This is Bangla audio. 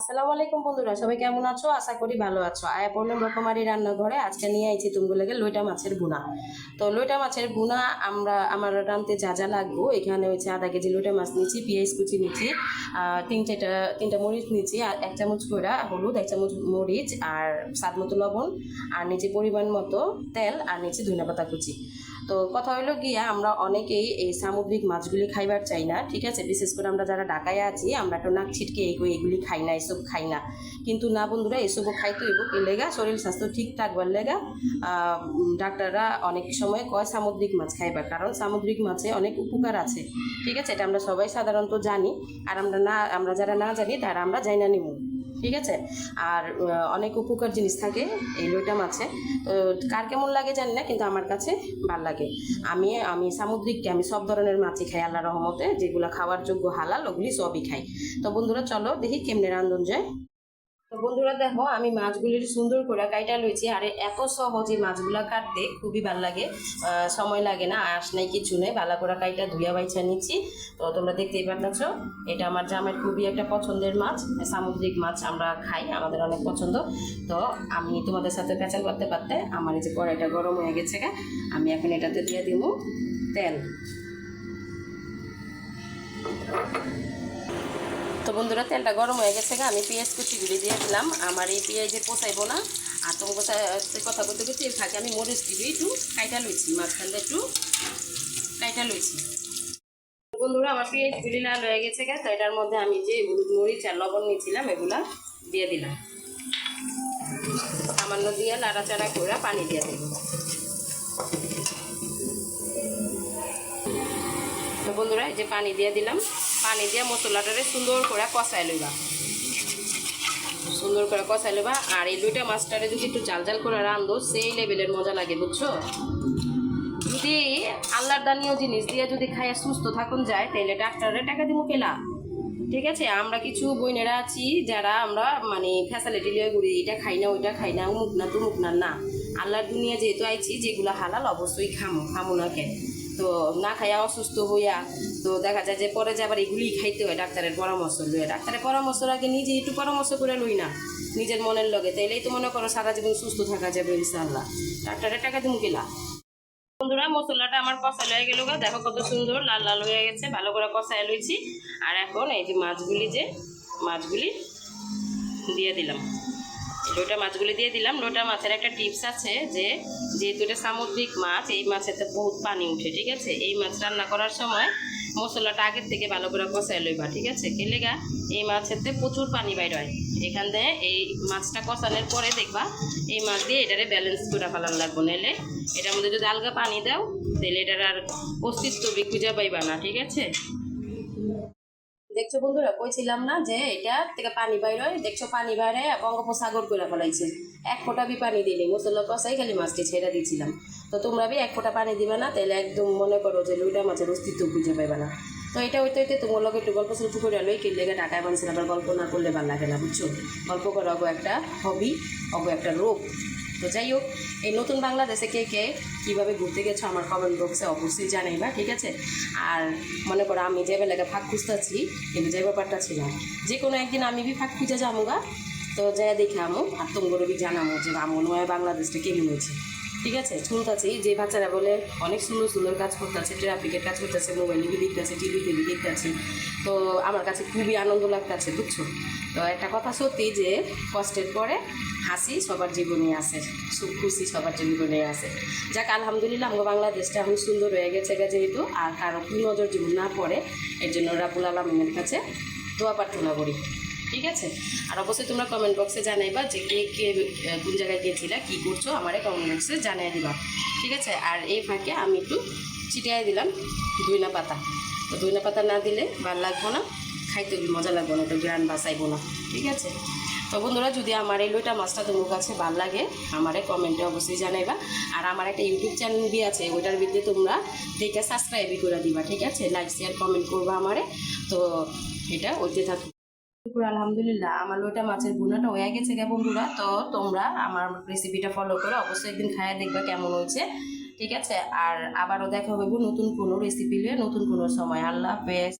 আসসালামু আলাইকুম বন্ধুরা, সবাই কেমন আছো? আশা করি ভালো আছো। আয়া পড়লাম রকমারি রান্নাঘরে আজকে নিয়ে আইছি তুমগুলোকে লইটা মাছের বুনা তো লইটা মাছের বুনা আমরা, আমার রাঁধতে যা যা লাগবো, এখানে হচ্ছে আধা কেজি লইটা মাছ নিচ্ছি পেঁয়াজ কুচি নিচ্ছি তিন চারটা তিনটা মরিচ নিচ্ছি আর এক চামচ করে হলুদ, এক চামচ মরিচ, আর স্বাদ মতো লবণ, আর নিচে পরিমাণ মতো তেল, আর নিচে ধনিয়া পাতা কুচি। তো কথা হলো গিয়া আমরা অনেকেই এই সামুদ্রিক মাছগুলি খাইবার চাই না, ঠিক আছে? বিশেষ করে আমরা যারা ঢাকায় আছি, আমরা একটু নাক ছিটকে এই- এগুলি খাই না, এসব খাই না। কিন্তু না বন্ধুরা, এসবও খাইতে হইব। কি লেগা শরীর স্বাস্থ্য ঠিক থাকবার লেগা ডাক্তাররা অনেক সময় কয় সামুদ্রিক মাছ খাইবার, কারণ সামুদ্রিক মাছে অনেক উপকার আছে, ঠিক আছে? এটা আমরা সবাই সাধারণত জানি। আর আমরা না, আমরা যারা না জানি, তারা আমরা যাই না নিব ঠিক আছে? আর অনেক উপকার জিনিস থাকে, এই লোটা মাছে তো কার কেমন লাগে জানি না, কিন্তু আমার কাছে ভালো লাগে। আমি আমি সামুদ্রিককে, আমি সব ধরনের মাছই খাই আল্লাহ রহমতে, যেগুলো খাওয়ার যোগ্য হালাল, ওগুলি সবই খাই। তো বন্ধুরা, চলো দেখি কেমনে রান্ধন যায়। তো বন্ধুরা দেখো, আমি মাছগুলির সুন্দর করে কাইটা লইছি, আর এত সহজে মাছগুলা কাটতে খুবই ভালো লাগে। সময় লাগে না আস নাই কিছু নেই, ভালো করে কাইটা ধুইয়া বাইছা নিচ্ছি। তো তোমরা দেখতেই পারতেছ, এটা আমার জামের খুবই একটা পছন্দের মাছ, সামুদ্রিক মাছ আমরা খাই, আমাদের অনেক পছন্দ। তো আমি তোমাদের সাথে পেঁচাল করতে পারতে আমার এই যে কড়াইটা গরম হয়ে গেছে আমি এখন এটাতে দিয়ে দিব তেল। তো বন্ধুরা, তেলটা গরম হয়ে গেছে আমি পেঁয়াজ কুচিগুলি দিয়ে দিলাম। আমার এই পেঁয়াজে পোষাইবো না। আর তোমার সাথে কথা বলতে বলতে এর আমি মরিচ দিবি, একটু কাইটা লইছি, মাঝখানটা একটু কাইটা লইছি। বন্ধুরা, আমার পেঁয়াজগুলি লাল হয়ে গেছে গা, তো এটার মধ্যে আমি যে হলুদ মরিচ আর লবণ নিয়েছিলাম, এগুলা দিয়ে দিলাম। সামান্য দিয়ে লাড়াচাড়া করে পানি দিয়ে দেব তো বন্ধুরা, এই যে পানি দিয়ে দিলাম। পানি দিয়ে মশলাটারে সুন্দর করে কষাই লইবা। সুন্দর করে কষাই লইবা। আর এই দুইটা মাছটারে যদি একটু জাল জাল করে রান্ধো সেই লেভেলের মজা লাগে, বুঝছ? যদি আল্লাহর দানীয় জিনিস দিয়ে যদি খাইয়া সুস্থ থাকুন যায় তাহলে ডাক্তারের টাকা দিব কেলা? ঠিক আছে, আমরা কিছু বইনেরা আছি যারা আমরা মানে ফ্যাসিলিটি লিয়ে ঘুরি, এটা খাই না, ওইটা খাই না, উমুক না, তুমুক না না। আল্লাহর দুনিয়া যেহেতু আইছি, যেগুলো হালাল অবশ্যই খামো খামো না কে তো না খাইয়া অসুস্থ হইয়া তো দেখা যায় যে পরে যে আবার এগুলি খাইতে হয়, ডাক্তারের পরামর্শ লইয়া। ডাক্তারের পরামর্শ আগে নিজে একটু পরামর্শ করে লই না, নিজের মনের লগে। তাইলেই তো মনে করো সারা জীবন সুস্থ থাকা যাবে, ইনশাআল্লাহ। ডাক্তারের টাকা তুমি গেলা বন্ধুরা, মশলাটা আমার কষাল লয়ে গেল দেখো কত সুন্দর, লাল লাল হয়ে গেছে। ভালো করে কষায় লইছি। আর এখন এই যে মাছগুলি যে, মাছগুলি দিয়ে দিলাম। লোটা মাছগুলি দিয়ে দিলাম। লোটা মাছের একটা টিপস আছে যে, যেহেতু এটা সামুদ্রিক মাছ, এই মাছেতে বহুত পানি উঠে, ঠিক আছে? এই মাছ রান্না করার সময় মশলাটা আগের থেকে ভালো করে কষাই লইবা, ঠিক আছে? কেলে গা এই মাছেতে প্রচুর পানি বাইর হয়। এখান থেকে এই মাছটা কষানোর পরে দেখবা, এই মাছ দিয়ে এটারে ব্যালেন্স করে ফেলান লাগবো। নাহলে এটার মধ্যে যদি আলগা পানি দাও তাহলে এটার আর অস্তিত্ব খুঁজে পাইবা না, ঠিক আছে? দেখছ বন্ধুরা, কইছিলাম না যে এটা থেকে পানি বাইর হয়। দেখছ, পানি বাইরে বঙ্গোপসাগর করে ফেলাইছে। এক ফোঁটা বি পানি দিলে। মশলা কষাই খালি মাছটি ছেড়ে দিয়েছিলাম তো তোমরা বি এক ফোঁটা পানি দিবে না তাহলে একদম মনে করো যে লুইটা মাছের অস্তিত্ব খুঁজে পাইবে না। তো এটা হইতে হইতে তোমার লোক একটু গল্প সল্প করে লই, কিনলে ঢাকায় মানুষের আবার গল্প না করলে ভালো লাগে না, বুঝছ? গল্প করা অগো একটা হবি অগো একটা রোগ। তো যাই হোক, এই নতুন বাংলাদেশে কে কে কীভাবে ঘুরতে গেছো আমার কমেন্ট বক্সে অবশ্যই জানাইবা, ঠিক আছে? আর মনে করো আমি যে বেলাকে ফাঁক খুঁজতেছি, কিন্তু যে ব্যাপারটা ছিল যে কোনো একদিন আমি বি ফাঁক খুঁজে যাব গা তো যাই দেখে আমো, আর তোমরা বি জানামো যে হয় বাংলাদেশটা কেমন হয়েছে। ঠিক আছে? শুনতেছি যে বাচ্চারা বলে, অনেক সুন্দর সুন্দর কাজ করতেছে ট্রাফিকের কাজ করতেছে মোবাইলে দেখতেছে টিভিতে বি দেখতেছে। তো আমার কাছে খুবই আনন্দ লাগতেছে, বুঝছ? তো একটা কথা সত্যি যে, কষ্টের পরে হাসি সবার জীবনে আছে সুখ, খুশি সবার জীবনে আছে যাক, আলহামদুলিল্লাহ, আমাদের বাংলাদেশটা এখন সুন্দর হয়ে গেছে যেহেতু, আর কারও নজর জীবন না পড়ে, এর জন্য রাবুল আলমিনের কাছে দোয়া প্রার্থনা করি। ঠিক আছে? আর অবশ্যই তোমরা কমেন্ট বক্সে জানাইবা যে কে কে কোন জায়গায় গেছিলা, কী করছ, আমারে কমেন্ট বক্সে জানিয়ে দিবা। ঠিক আছে? আর এই ফাঁকে আমি একটু ছিটিয়ে দিলাম দুইনা পাতা। তো দুইনা পাতা না দিলে ভালো লাগবো না, খাইতে মজা লাগবো না, একটু গ্রান বাসাইবো না। ঠিক আছে? তো বন্ধুরা, যদি আমার এই লইটা মাছটা তোমার কাছে ভালো লাগে, আমারে কমেন্টে অবশ্যই জানাইবা। আর আমার একটা ইউটিউব চ্যানেল বি আছে, ওইটার ভিতরে তোমরা দেখে সাবস্ক্রাইবই করে দিবা। ঠিক আছে? লাইক শেয়ার কমেন্ট করবা আমারে। তো এটা ওইতে থাকবে শুকুর, আলহামদুলিল্লাহ। আমার ওইটা মাছের বুনাটা হয়ে গেছে গে বন্ধুরা। তো তোমরা আমার রেসিপিটা ফলো করে। অবশ্যই একদিন খায় দেখবা কেমন হয়েছে। ঠিক আছে? আর আবারও দেখা হবে নতুন কোনো রেসিপি নিয়ে নতুন কোনো সময়। আল্লাহ হাফেজ।